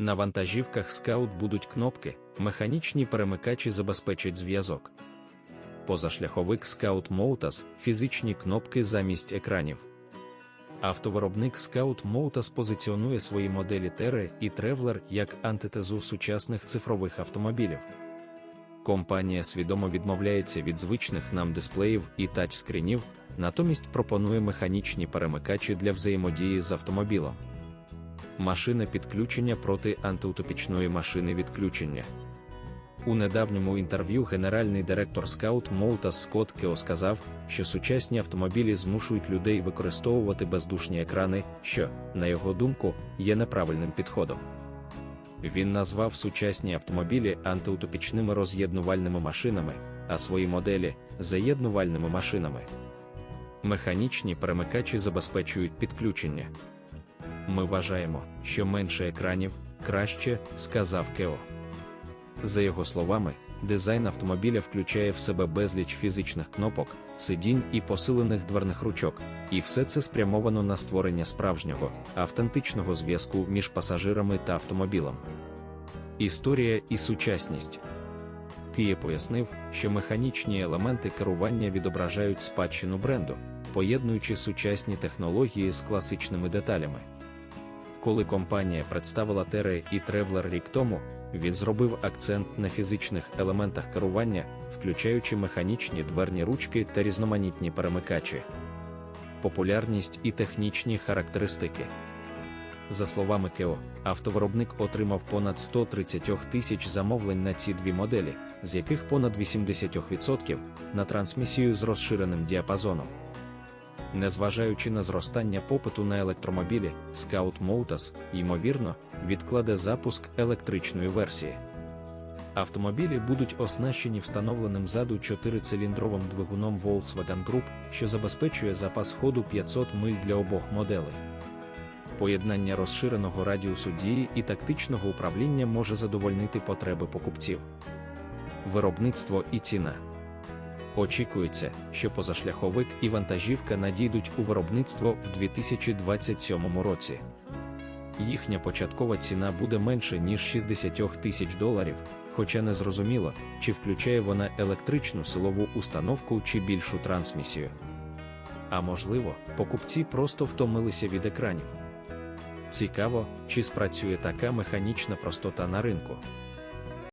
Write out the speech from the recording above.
На вантажівках Scout будуть кнопки, механічні перемикачі забезпечать зв'язок. Позашляховик Scout Motors – фізичні кнопки замість екранів. Автовиробник Scout Motors позиціонує свої моделі Terra і Traveler як антитезу сучасних цифрових автомобілів. Компанія свідомо відмовляється від звичних нам дисплеїв і тачскрінів, натомість пропонує механічні перемикачі для взаємодії з автомобілем. Машина підключення проти антиутопічної машини відключення. У недавньому інтерв'ю генеральний директор Scout Motors Скотт Кео сказав, що сучасні автомобілі змушують людей використовувати бездушні екрани, що, на його думку, є неправильним підходом. Він назвав сучасні автомобілі антиутопічними роз'єднувальними машинами, а свої моделі заєднувальними машинами. Механічні перемикачі забезпечують підключення. Ми вважаємо, що менше екранів краще, сказав Кео. За його словами, дизайн автомобіля включає в себе безліч фізичних кнопок, сидінь і посилених дверних ручок, і все це спрямовано на створення справжнього, автентичного зв'язку між пасажирами та автомобілем. Історія і сучасність. Киє пояснив, що механічні елементи керування відображають спадщину бренду, поєднуючи сучасні технології з класичними деталями. Коли компанія представила Terra і Traveler рік тому, він зробив акцент на фізичних елементах керування, включаючи механічні дверні ручки та різноманітні перемикачі. Популярність і технічні характеристики. За словами Кео, автовиробник отримав понад 130 тисяч замовлень на ці дві моделі, з яких понад 80% на трансмісію з розширеним діапазоном. Незважаючи на зростання попиту на електромобілі, Scout Motors, ймовірно, відкладе запуск електричної версії. Автомобілі будуть оснащені встановленим ззаду 4-циліндровим двигуном Volkswagen Group, що забезпечує запас ходу 500 миль для обох моделей. Поєднання розширеного радіусу дії і тактичного управління може задовольнити потреби покупців. Виробництво і ціна. Очікується, що позашляховик і вантажівка надійдуть у виробництво в 2027 році. Їхня початкова ціна буде менше ніж 60 тисяч доларів, хоча не зрозуміло, чи включає вона електричну силову установку чи більшу трансмісію. А можливо, покупці просто втомилися від екранів. Цікаво, чи спрацює така механічна простота на ринку.